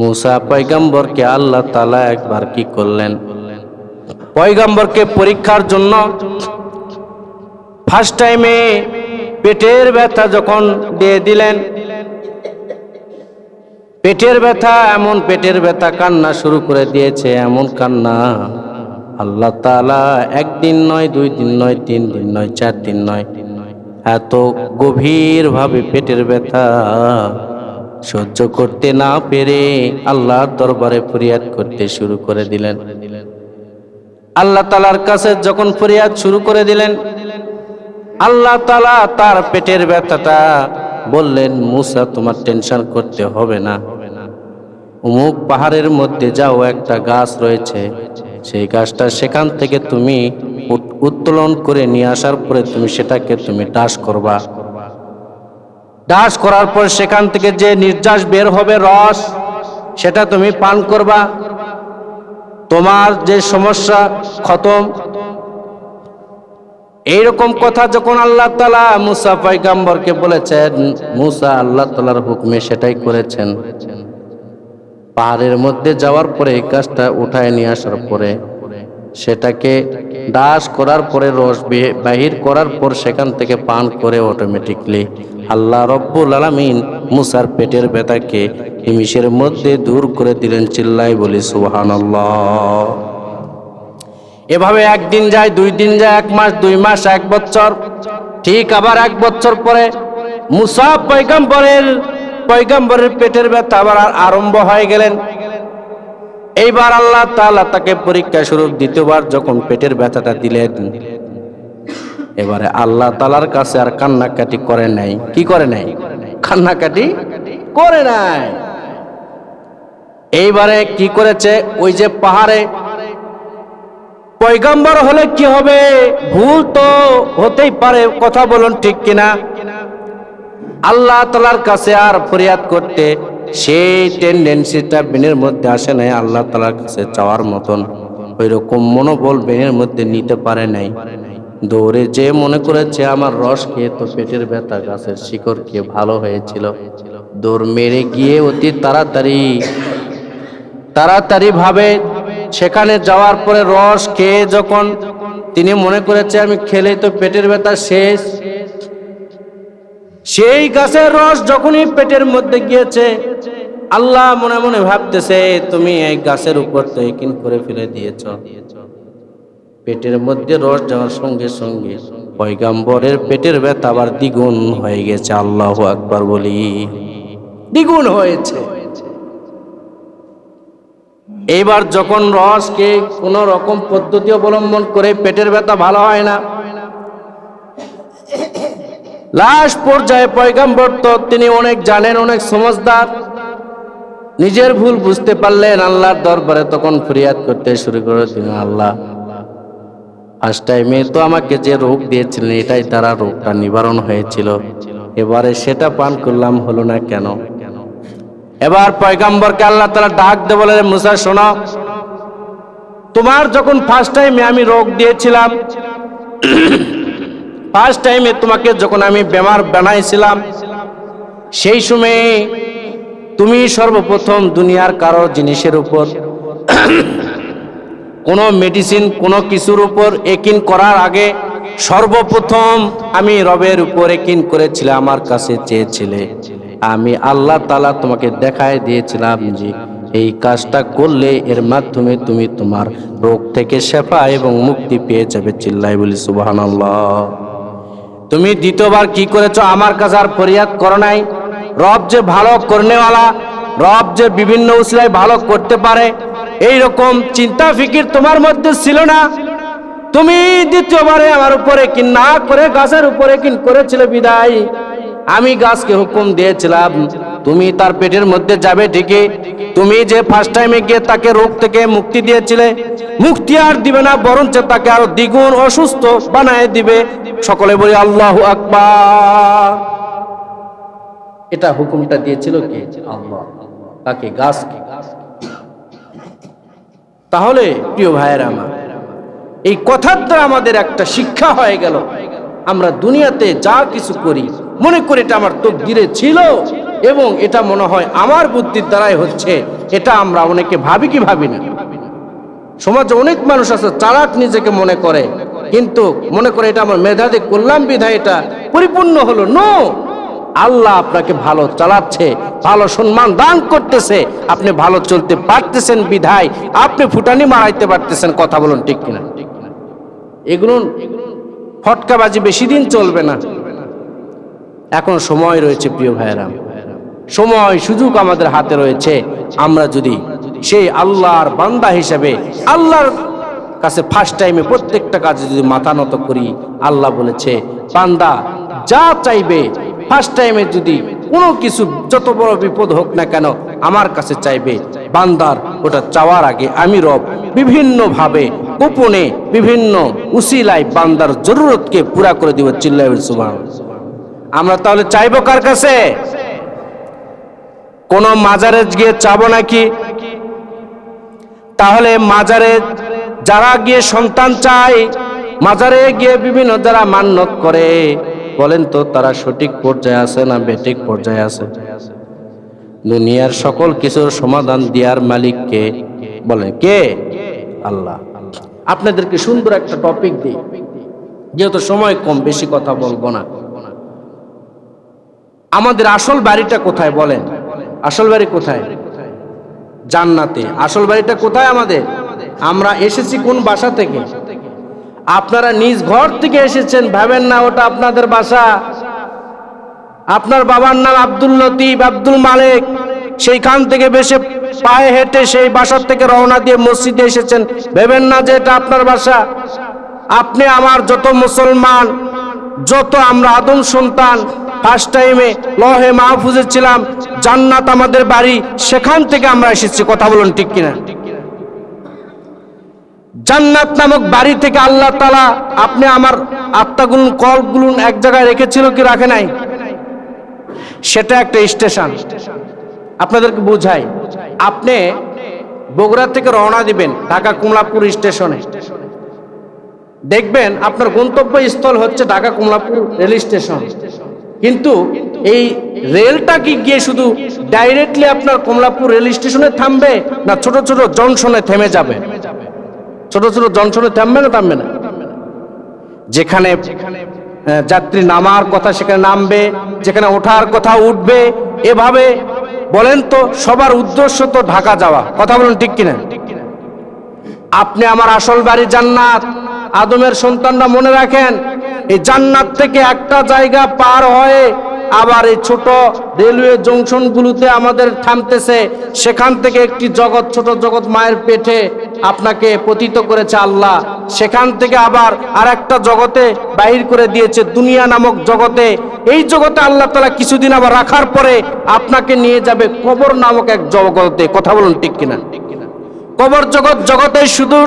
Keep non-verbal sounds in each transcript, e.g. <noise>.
মুসা পয়গম্বরকে আল্লাহ তালা একবার কি করলেন? পয়গম্বরকে পরীক্ষার জন্য ফার্স্ট টাইমে পেটের ব্যথা যখন দিয়ে দিলেন, পেটের ব্যথা এমন পেটের ব্যথা কান্না শুরু করে দিয়েছে, এমন কান্না। আল্লাহ তাআলা একদিন নয়, দুই দিন নয়, তিন দিন নয়, চার দিন নয়, এত গভীর ভাবে পেটের ব্যথা। সহ্য করতে না পেরে আল্লাহর দরবারে ফরিয়াদ করতে শুরু করে দিলেন। আল্লাহ তালার কাছে যখন ফরিয়াদ শুরু করে দিলেন, আল্লাহ তালা তার পেটের ব্যথাটা বললেন, মুসা, তোমার টেনশন করতে হবে না। অমুক পাহাড়ের মধ্যে যাও, একটা গাছ রয়েছে। সেই গাছটা সেখান থেকে তুমি উত- উত্তোলন করে নিয়ে আসার পরে তুমি সেটাকে তুমি ডাস করবা। ডাস করার পর সেখান থেকে যে নির্যাস বের হবে রস, সেটা তুমি পান করবা। তোমার যে সমস্যা, খতম। এইরকম কথা যখন আল্লাহ তালা মুসা পয়গাম্বরকে বলেছেন, মুসা আল্লাহ তালার হুকমে সেটাই করেছেন। পাহাড়ের মধ্যে যাওয়ার পরে এই কাজটা উঠায় নিয়ে আসার পরে সেটাকে দাস করার পরে রস বাহির করার পর সেখান থেকে পান করে অটোমেটিকলি আল্লাহ রব্বুল আলামিন মুসার পেটের ব্যথাকে হিমিশের মধ্যে দূর করে দিলেন চিল্লাই বলি, সুবহানাল্লাহ। এভাবে একদিন যায়, দুই দিন যায়, এক মাস, দুই মাস, এক বছর, ঠিক আবার এক বছর পরে মুসা পয়গম্বরের পয়গম্বরের পেটের ব্যথা আবার আর আরম্ভ হয়ে গেলেন। এইবার আল্লাহ তাকে পরীক্ষা স্বরূপ দ্বিতীয়বার যখন পেটের ব্যথাটা দিলেন এবারে আল্লাহ তালার কাছে আর কান্নাকাটি করে নাই। কি করে নাই? কান্নাকাটি করে নাই। এইবারে কি করেছে? ওই যে পাহাড়ে পয়গম্বর হলে কি হবে? ভুল তো হতেই পারে, কথা বলুন ঠিক কিনা? আল্লাহ তালার কাছে আর ফরিয়াদ করতে সেই টেন্ডেন্সিটা বেনের মধ্যে আসে নাই, আল্লাহ তালার কাছে চাওয়ার মতন। ওই রকম মনোবল বেনের মধ্যে নিতে পারে নাই। দৌড়ে যে মনে করেছে আমার রস খেয়ে তো পেটের ব্যথা, গাছের শিকড় খেয়ে ভালো হয়েছিল। দৌড় মেরে গিয়ে অতি তাড়াতাড়ি তাড়াতাড়ি ভাবে সেখানে যাওয়ার পরে রস খেয়ে যখন তিনি মনে করেছে আমি খেলেই তো পেটের ব্যথা শেষ, সেই গাছের রস যখনই পেটের মধ্যে গিয়েছে, আল্লাহ মনে মনে ভাবতেছে, তুমি এই গাছের উপর তো করে ফেলে দিয়েছ। পেটের মধ্যে রস যাওয়ার সঙ্গে সঙ্গে পয়গাম্বরের পেটের ব্যথা আবার দ্বিগুণ হয়ে গেছে আল্লাহ আকবার বলি। দ্বিগুণ হয়েছে। এইবার যখন রসকে কোন রকম পদ্ধতি অবলম্বন করে পেটের ব্যথা ভালো হয় না লাস্ট পর্যায়ে পয়গাম্বর তো তিনি অনেক জানেন অনেক সমজদার নিজের ভুল বুঝতে পারলেন আল্লাহর দরবারে তখন ফরিয়াদ করতে শুরু করে দিলেন আল্লাহ ফার্স্ট টাইমে তো আমাকে যে রোগ দিয়েছিলেন এটাই তারা রোগটা নিবারণ হয়েছিল। এবারে সেটা পান করলাম, হলো না কেন? এবার পয়গাম্বরকে আল্লাহ তালা ডাক দে বলে মুসা, শোনো। তোমার যখন ফার্স্ট টাইমে আমি রোগ দিয়েছিলাম <clears throat> ফার্স্ট টাইমে তোমাকে যখন আমি বেমার বানাইছিলাম, সেই সময়ে তুমি সর্বপ্রথম দুনিয়ার কারও জিনিসের উপর কোনো মেডিসিন কোনো কিছুর উপর একিন করার আগে সর্বপ্রথম আমি রবের উপর একিন করেছিলাম, আমার কাছে চেয়েছিলে। আমি আল্লাহ তালা তোমাকে দেখায় দিয়েছিলাম যে এই কাজটা করলে এর মাধ্যমে তুমি তোমার রোগ থেকে শেফা এবং মুক্তি পেয়ে যাবে চিল্লাই বলি, সুবহানাল্লাহ। তুমি দ্বিতীয়বার কি করেছ আমার কাছে আর ফরিয়াদ করো নাই। রব যে ভালো করনেওয়ালা, রব যে বিভিন্ন উসিলায় ভালো করতে পারে এই রকম চিন্তা ফিকির তোমার মধ্যে ছিল না? তুমি দ্বিতীয়বারে আমার উপরে কিন না করে, গাছের উপরে কিন করেছিলে বিদায়। আমি গাছকে হুকুম দিয়েছিলাম, তুমি তার পেটের মধ্যে যাবে ঠিকই। তুমি যে ফার্স্ট টাইমে গিয়ে তাকে রোগ থেকে মুক্তি দিয়েছিলে, মুক্তি আর দিবে না, বরঞ্চ তাকে আরও দ্বিগুণ অসুস্থ বানায় দিবে। সকলে বলি, আল্লাহ আকবার। এটা হুকুমটা দিয়েছিল কে? আল্লাহ। তাকে গাছকে তাহলে, প্রিয় ভাইয়েরা আমার, এই কথার দ্বারা আমাদের একটা শিক্ষা হয়ে গেল। আমরা দুনিয়াতে যা কিছু করি, মনে করি এটা আমার তকদিরে ছিল এবং এটা মনে হয় আমার বুদ্ধির দ্বারাই হচ্ছে, এটা আমরা অনেকে ভাবি কি ভাবি না। সমাজে অনেক মানুষ আছে, চালাক নিজেকে মনে করে, কিন্তু মনে করে এটা আমার মেধাতে করলাম বিধায় এটা পরিপূর্ণ হলো। নো আল্লাহ আপনাকে ভালো চালাচ্ছে, ভালো সম্মান দান করতেছে, আপনি ভালো চলতে পারতেছেন বিধায়, আপনি ফুটানি মারাইতে পারতেছেন, কথা বলুন ঠিক কিনা? এগুলো ফটকাবাজি বেশি দিন চলবে না। এখন সময় রয়েছে প্রিয় ভাইয়েরা। সময়, সুযোগ আমাদের হাতে রয়েছে। আমরা যদি সেই আল্লাহর বান্দা হিসেবে, আল্লাহর কাছে ফার্স্ট টাইমে প্রত্যেকটা কাজে যদি মাথা নত করি, আল্লাহ বলেছে, বান্দা যা চাইবে ফার্স্ট টাইমে যদি কোনো কিছু যত বড় বিপদ হোক না কেন আমার কাছে চাইবে, বান্দার ওটা চাওয়ার আগে আমি রব বিভিন্নভাবে, গোপনে বিভিন্ন উসিলায় বান্দার জরুরতকে পুরা করে দিব চিল্লাই সুবাহ আমরা তাহলে চাইব কার কাছে? কোন মাজারে গিয়ে চাবো নাকি? তাহলে মাজারে যারা গিয়ে সন্তান চায়, মাজারে গিয়ে বিভিন্ন যারা মান্যত করে বলেন তো, তারা সঠিক পর্যায়ে আছে না বেঠিক পর্যায়ে আছে? দুনিয়ার সকল কিছুর সমাধান দেওয়ার মালিককে বলেন কে? আল্লাহ। আপনাদেরকে সুন্দর একটা টপিক দিই। যেহেতু সময় কম, বেশি কথা বলব না। আমাদের আসল বাড়িটা কোথায় বলেন? আসল বাড়ি কোথায়? জান্নাতে। আসল বাড়িটা কোথায় আমাদের? আমরা এসেছি কোন বাসা থেকে? আপনারা নিজ ঘর থেকে এসেছেন, ভাবেন না ওটা আপনাদের বাসা। আপনার বাবার নাম আব্দুল লতিফ, আব্দুল মালিক। সেইখান থেকে বেশে পায়ে হেঁটে সেই বাসার থেকে রওনা দিয়ে মসজিদে এসেছেন। ভেবেন না যে এটা আপনার বাসা। আপনি আমার যত মুসলমান, যত আমরা আদম সন্তান ফার্স্ট টাইমে লহে মাহফুজে ছিলাম, জান্নাত আমাদের বাড়ি, সেখান থেকে আমরা এসেছি। কথা বলুন ঠিক কিনা? জান্নাত নামক বাড়ি থেকে আল্লাহ তালা আপনি আমার আত্মাগুলো, কলগুলো এক জায়গায় রেখেছিল কি রাখে নাই? সেটা একটা স্টেশন। আপনাদেরকে বুঝাই। আপনি বগুড়া থেকে রওনা দিবেন ঢাকা কমলাপুর স্টেশনে। দেখবেন আপনার গন্তব্যস্থল হচ্ছে ঢাকা কমলাপুর রেল স্টেশন। কিন্তু এই রেলটা কি গিয়ে শুধু ডাইরেক্টলি আপনার কমলাপুর রেল স্টেশনে থামবে না ছোট ছোট জংশনে থেমে যাবে? ছোট ছোট জনসনে থামবে না থামবে না। যেখানে যাত্রী নামার কথা সেখানে নামবে, যেখানে ওঠার কথা উঠবে, এভাবে বলেন তো, সবার উদ্দেশ্য তো ঢাকা যাওয়া। কথা বলুন ঠিক কিনা? আপনি আমার আসল বাড়ি জান্নাত। আদমের সন্তানরা মনে রাখেন, এই জান্নাত থেকে একটা জায়গা পার হয়ে আবার এই ছোট রেলওয়ে জংশন গুলোতে আমাদের থামতেছে। সেখান থেকে একটি জগৎ, ছোট জগৎ মায়ের পেটে আপনাকে পতিত করেছে আল্লাহ। সেখান থেকে আবার আর একটা জগতে বাহির করে দিয়েছে, দুনিয়া নামক জগতে। এই জগতে আল্লাহ তালা কিছুদিন আবার রাখার পরে আপনাকে নিয়ে যাবে কবর নামক এক জগতে। কথা বলুন ঠিক কিনা? কবর জগৎ জগতে শুধু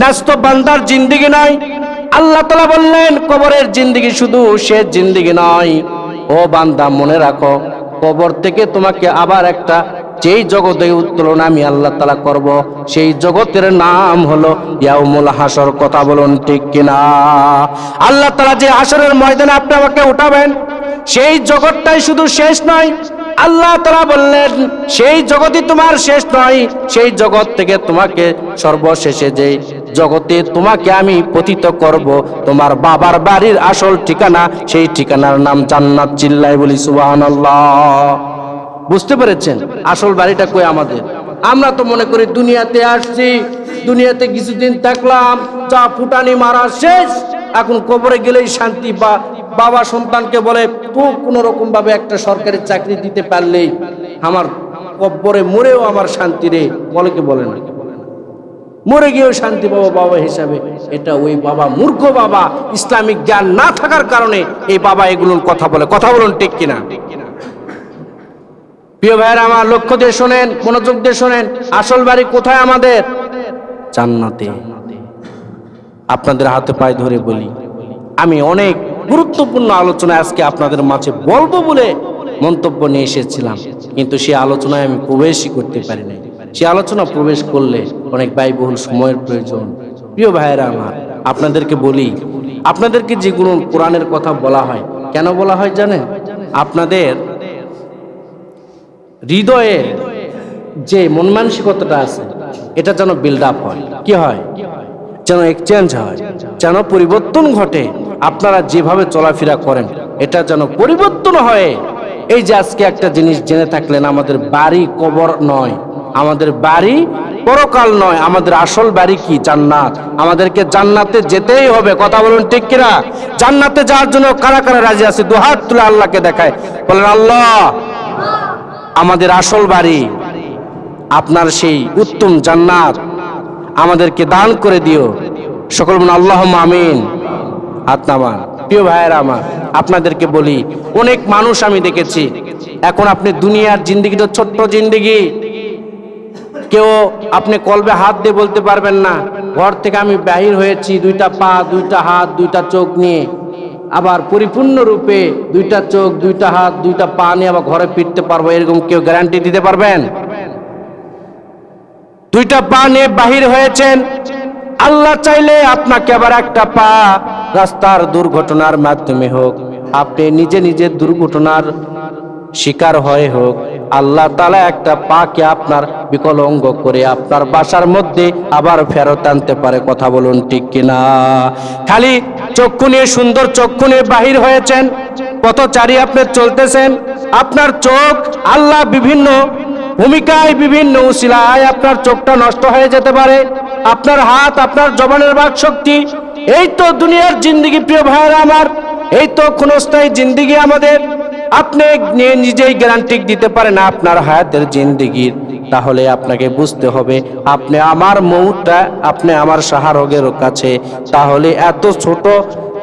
ন্যস্ত বান্দার জিন্দিগি নয় আল্লাহ তালা বললেন, কবরের জিন্দিগি শুধু সে জিন্দিগি নয়। ও বান্দা, মনে রাখো, কবর থেকে তোমাকে আবার একটা, যেই জগতে উত্তোলন আমি আল্লাহ তালা করব, সেই জগতের নাম হলো ইয়াউমুল হাসর কথা বলুন ঠিক কিনা? আল্লাহ তালা যে হাসরের ময়দানে আপনি আমাকে উঠাবেন, সেই জগৎটাই শুধু শেষ নয় আল্লাহ তারা বললেন, সেই জগতই তোমার শেষ নয়। সেই জগৎ থেকে তোমাকে সর্বশেষে যে জগতে তোমাকে আমি পতিত করব, তোমার বাবার বাড়ির আসল ঠিকানা, সেই ঠিকানার নাম জান্নাত চিল্লাই বলি সুবাহান বুঝতে পেরেছেন? আসল বাড়িটা কই আমাদের? আমরা তো মনে করি দুনিয়াতে আসছি, দুনিয়াতে কিছুদিন থাকলাম চা ফুটানি মারা শেষ। এখন কবরে গেলেই শান্তি বা বাবা সন্তানকে বলে, তো কোনো রকম ভাবে একটা সরকারি চাকরি দিতে পারলেই আমার কব্বরে মরেও আমার শান্তি রে। বলে কি বলে না? মরে গিয়েও শান্তি পাবো বাবা হিসাবে। এটা ওই বাবা মূর্খ বাবা। ইসলামিক জ্ঞান না থাকার কারণে এই বাবা এগুলোর কথা বলে। কথা বলুন ঠিক কিনা? প্রিয় ভাইয়ের আমার লক্ষ্য দিয়ে শোনেন, মনোযোগ দিয়ে শোনেন। আসল বাড়ি কোথায় আমাদের? জান্নাতে। আপনাদের হাতে পায়ে ধরে বলি। আমি অনেক গুরুত্বপূর্ণ আলোচনা আজকে আপনাদের মাঝে বলব বলে মন্তব্য নিয়ে এসেছিলাম। কিন্তু সেই আলোচনায় আমি প্রবেশই করতে পারি নাই। সে আলোচনা প্রবেশ করলে অনেক ব্যয়বহুল সময়ের প্রয়োজন। প্রিয় ভাইয়েরা আমার, আপনাদেরকে বলি, আপনাদেরকে যেগুলো কোরআনের কথা বলা হয়, কেন বলা হয় জানেন? আপনাদের হৃদয়ে যে মন মানসিকতাটা আছে, এটা যেন বিল্ড আপ হয়। কি হয়? যেন এক্সচেঞ্জ হয়, যেন পরিবর্তন ঘটে, আপনারা যেভাবে চলাফেরা করেন, এটা যেন পরিবর্তন হয়। এই যে আজকে একটা জিনিস জেনে থাকলেন, আমাদের বাড়ি কবর নয়, আমাদের বাড়ি পরকাল নয়, আমাদের আসল বাড়ি কি? জান্নাত। আমাদেরকে জান্নাতে যেতেই হবে, কথা বলুন ঠিক কিনা? জান্নাতে যাওয়ার জন্য কারা কারা রাজি আছে? দুহাত তুলে আল্লাহকে দেখায়। বলেন, আল্লাহ, আমাদের আসল বাড়ি, আপনার সেই উত্তম জান্নাত। আমাদেরকে দান করে দিও। সকল মন আল্লাহ আমিন। হাত নামান। প্রিয় ভাইয়েরা আমার, আপনাদেরকে বলি, অনেক মানুষ আমি দেখেছি, এখন আপনি দুনিয়ার জিন্দিগিটা ছোট্ট জিন্দিগি, কেউ আপনি কলবে হাত দিয়ে বলতে পারবেন না, ঘর থেকে আমি বাহির হয়েছি, দুইটা পা, দুইটা হাত, দুইটা চোখ নিয়ে, আবার পরিপূর্ণ রূপে দুইটা চোখ, দুইটা হাত, দুইটা পা নিয়ে আবার ঘরে ফিরতে পারব, এরকম কেউ গ্যারান্টি দিতে পারবেন? দুইটা পা নিয়ে বাহির হয়েছেন। আল্লাহ চাইলে আপনাকে আবার একটা পা রাস্তার দুর্ঘটনার মাধ্যমে হোক, আপনি নিজে নিজে দুর্ঘটনার শিকার হয়ে হোক, আল্লাহ তালা একটা পাকে আপনার বিকলঙ্গ করে আপনার বাসার মধ্যে আবার ফেরত আনতে পারে, কথা বলুন ঠিক কিনা? খালি চক্ষু নিয়ে সুন্দর চক্ষু নিয়ে বাহির হয়েছেন, পথচারী আপনি চলতেছেন, আপনার চোখ আল্লাহ বিভিন্ন ভূমিকায় বিভিন্ন উশিলায় আপনার চোখটা নষ্ট হয়ে যেতে পারে, আপনার হাত, আপনার জবানের বাক শক্তি এই তো দুনিয়ার জিন্দিগি প্রিয় ভাইয়েরা আমার, এই তো ক্ষণস্থায়ী জিন্দিগি আমাদের। আপনি নিজেই গ্যারান্টি দিতে পারেন আপনার হায়াতের জিন্দিগির তাহলে আপনাকে বুঝতে হবে, আপনি আমার মৌটা আপনি আমার সাহারগের কাছে। তাহলে এত ছোট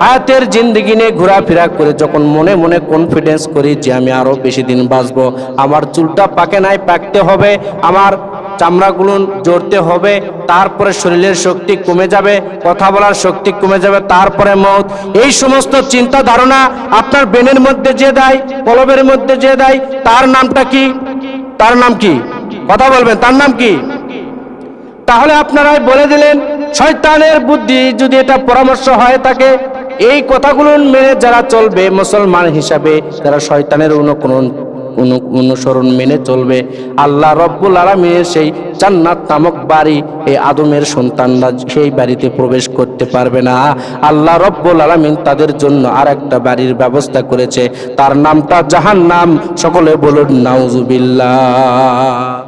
হায়াতের জিন্দগি নিয়ে ঘোরাফেরা করে যখন মনে মনে কনফিডেন্স করি যে আমি আরও বেশি দিন বাঁচবো, আমার চুলটা পাকে নাই, পাকতে হবে, আমার চামড়াগুলো জড়তে হবে, তারপরে শরীরের শক্তি কমে যাবে, কথা বলার শক্তি কমে যাবে, তারপরে মত। এই সমস্ত চিন্তা ধারণা আপনার বেনের মধ্যে যে দেয়, কলবের মধ্যে যে দেয়, তার নামটা কি? তার নাম কি? কথা বলবেন, তার নাম কি? তাহলে আপনারাই বলে দিলেন, শয়তানের বুদ্ধি যদি এটা পরামর্শ হয় থাকে এই কথাগুলো মেনে যারা চলবে, মুসলমান হিসাবে তারা শয়তানের অনুকরণ অনু- অনুসরণ মেনে চলবে। আল্লাহ রব্বুল আলমিনের সেই জান্নাত নামক বাড়ি এই আদমের সন্তানরা সেই বাড়িতে প্রবেশ করতে পারবে না। আল্লাহ রব্বুল আলমিন তাদের জন্য আর একটা বাড়ির ব্যবস্থা করেছে। তার নামটা জাহান নাম সকলে বলুন, নাউজুবিল্লাহ।